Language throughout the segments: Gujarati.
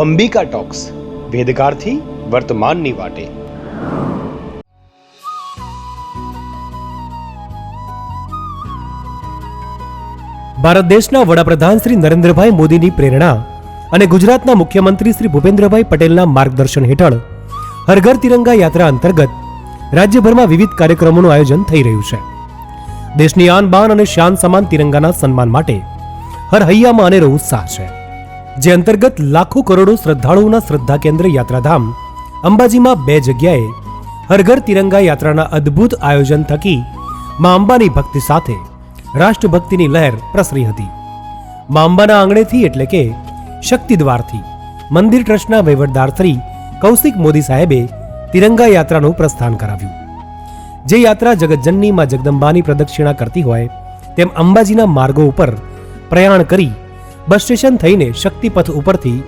અંબિકા ટોક્સ વેદકાળથી વર્તમાનની વાટે. ભારત દેશના વડાપ્રધાન શ્રી નરેન્દ્રભાઈ મોદીની પ્રેરણા અને ગુજરાતના મુખ્યમંત્રી શ્રી ભૂપેન્દ્રભાઈ પટેલના માર્ગદર્શન હેઠળ હર ઘર તિરંગા યાત્રા અંતર્ગત રાજ્યભરમાં વિવિધ કાર્યક્રમોનું આયોજન થઈ રહ્યું છે. દેશની આન બાન અને શાન સમાન તિરંગાના સન્માન માટે હર હૈયામાં અનેરો ઉત્સાહ છે. જે અંતર્ગત લાખો કરોડો શ્રદ્ધાળુઓના શ્રદ્ધા કેન્દ્ર યાત્રાધામ, અંબાજીમાં બે જગ્યાએ હરઘર તિરંગા યાત્રાના અદ્ભુત આયોજન થકી મા અંબાની ભક્તિ સાથે રાષ્ટ્રભક્તિની લહેર પ્રસરી હતી. મા અંબાના આંગણેથી એટલે કે શક્તિદ્વારથી મંદિર ટ્રસ્ટના વહીવટદાર શ્રી કૌશિક મોદી સાહેબે તિરંગા યાત્રાનું પ્રસ્થાન કરાવ્યું. જે યાત્રા જગતજનની માં જગદંબાની પ્રદક્ષિણા કરતી હોય, તેમ અંબાજીના માર્ગો ઉપર પ્રયાણ કરી બસ સ્ટેશન થઈને શક્તિપથ ઉપરથી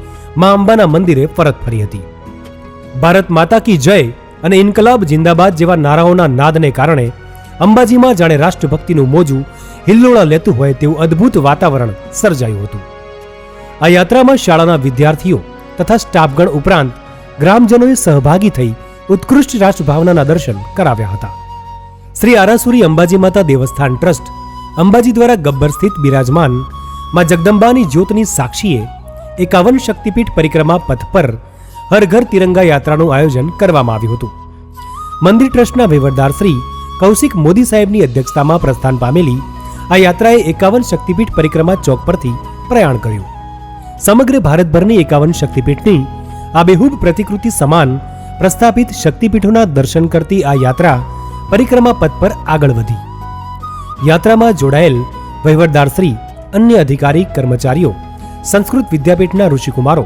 મા અંબાના મંદિરે પરત ફરી હતી. ભારત માતા કી જય અને ઇન્કલાબ જિંદાબાદ જેવા નારાઓના નાદને કારણે અંબાજીમાં જાણે રાષ્ટ્રભક્તિનું મોજું હિલ્લોળા લેતું હોય તેવું અદ્ભુત વાતાવરણ સર્જાયું હતું. આ યાત્રામાં શાળાના વિદ્યાર્થીઓ તથા સ્ટાફગણ ઉપરાંત ગ્રામજનોએ સહભાગી થઈ ઉત્કૃષ્ટ રાષ્ટ્રભાવનાના દર્શન કરાવ્યા હતા. શ્રી આરાસુરી અંબાજી માતા દેવસ્થાન ટ્રસ્ટ અંબાજી દ્વારા ગબ્બર સ્થિત બિરાજમાન માં જગદંબાની જ્યોતની સાક્ષીએ એકાવન શક્તિપીઠ પરિક્રમા પથ પર હર ઘર તિરંગા યાત્રાનું આયોજન કરવામાં આવ્યું હતું. મંદિર ટ્રસ્ટના વહીવટદાર શ્રી કૌશિક મોદી સાહેબની અધ્યક્ષતામાં પ્રસ્થાન પામેલી આ યાત્રાએ એકાવન શક્તિપીઠ પરિક્રમા ચોક પરથી પ્રયાણ કર્યું. સમગ્ર ભારતભરની એકાવન શક્તિપીઠની આ બેહૂબ પ્રતિકૃતિ સમાન પ્રસ્થાપિત શક્તિપીઠોના દર્શન કરતી આ યાત્રા પરિક્રમા પથ પર આગળ વધી. યાત્રામાં જોડાયેલ વહીવટદારશ્રી અન્ય અધિકારી, કર્મચારીઓ, સંસ્કૃત વિદ્યાપીઠના ઋષિકુમારો,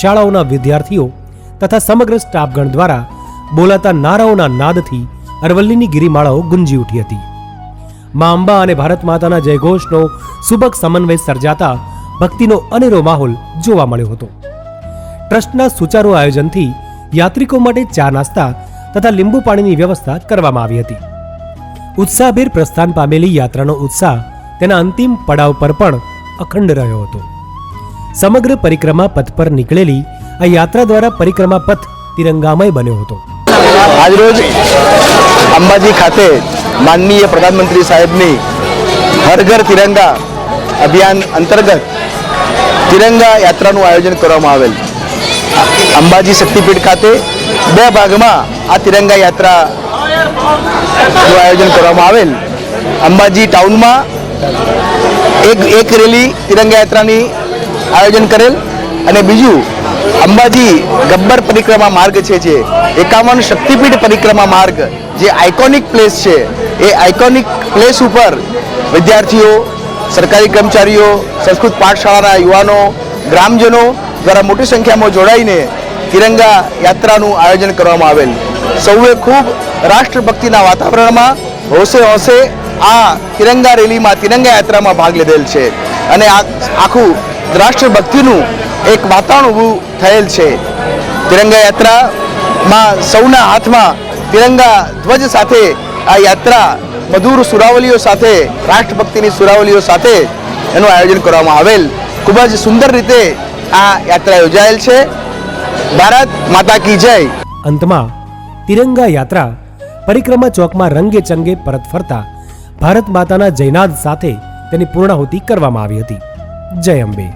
શાળાઓના વિદ્યાર્થીઓ તથા સમગ્ર સ્ટાફગણ દ્વારા બોલાતા નારાઓના નાદથી અરવલ્લીની ગિરિમાળાઓ ગુંજી ઉઠી હતી. મા અંબા અને ભારત માતાના જયઘોષનો સુબક સમન્વય સર્જાતા ભક્તિનો અનેરો માહોલ જોવા મળ્યો હતો. ટ્રસ્ટના સુચારુ આયોજનથી યાત્રિકો માટે ચા નાસ્તા તથા લીંબુ પાણીની વ્યવસ્થા કરવામાં આવી હતી. ઉત્સાહભેર પ્રસ્થાન પામેલી યાત્રાનો ઉત્સાહ તેના અંતિમ પડાવ પર પણ અખંડ રહ્યો હતો. સમગ્ર પરિક્રમા પથ પર નીકળેલી આ યાત્રા દ્વારા પરિક્રમા પથ તિરંગામય બન્યો હતો. આજરોજ અંબાજી ખાતે માનનીય પ્રધાનમંત્રી સાહેબની હર ઘર તિરંગા અભિયાન અંતર્ગત તિરંગા યાત્રાનું આયોજન કરવામાં આવેલ. અંબાજી શક્તિપીઠ ખાતે બે ભાગમાં આ તિરંગા યાત્રાનું આયોજન કરવામાં આવેલ. અંબાજી ટાઉનમાં એક એક રેલી તિરંગા યાત્રાની આયોજન કરેલ અને બીજું અંબાજી ગબ્બર પરિક્રમા માર્ગ છે જે, એકાવન શક્તિપીઠ પરિક્રમા માર્ગ, જે આઇકોનિક પ્લેસ છે, એ આઇકોનિક પ્લેસ ઉપર વિદ્યાર્થીઓ, સરકારી કર્મચારીઓ, સંસ્કૃત પાઠશાળાના યુવાનો, ગ્રામજનો દ્વારા મોટી સંખ્યામાં જોડાઈને તિરંગા યાત્રાનું આયોજન કરવામાં આવેલ. સૌએ ખૂબ રાષ્ટ્રભક્તિના વાતાવરણમાં હોશે હોશે આ તિરંગા રેલીમાં તિરંગા યાત્રામાં ભાગ લીધેલ છે. અને આખું રાષ્ટ્રભક્તિનું એક વાતાવરણ ઊભું થયેલ છે. તિરંગા યાત્રામાં સૌના હાથમાં તિરંગા ધ્વજ સાથે આ યાત્રા મધુર સુરાવલીઓ સાથે, રાષ્ટ્રભક્તિની સુરાવલીઓ સાથે એનું આયોજન કરવામાં આવેલ. ખૂબ જ સુંદર રીતે આ યાત્રા યોજાયેલ છે. ભારત માતા કી જય. અંતમાં તિરંગા યાત્રા પરિક્રમા ચોકમાં રંગે ચંગે પરત ફરતા ભારત માતાના જયનાદ સાથે તેની પૂર્ણાહુતિ કરવામાં આવી હતી. જય અંબે.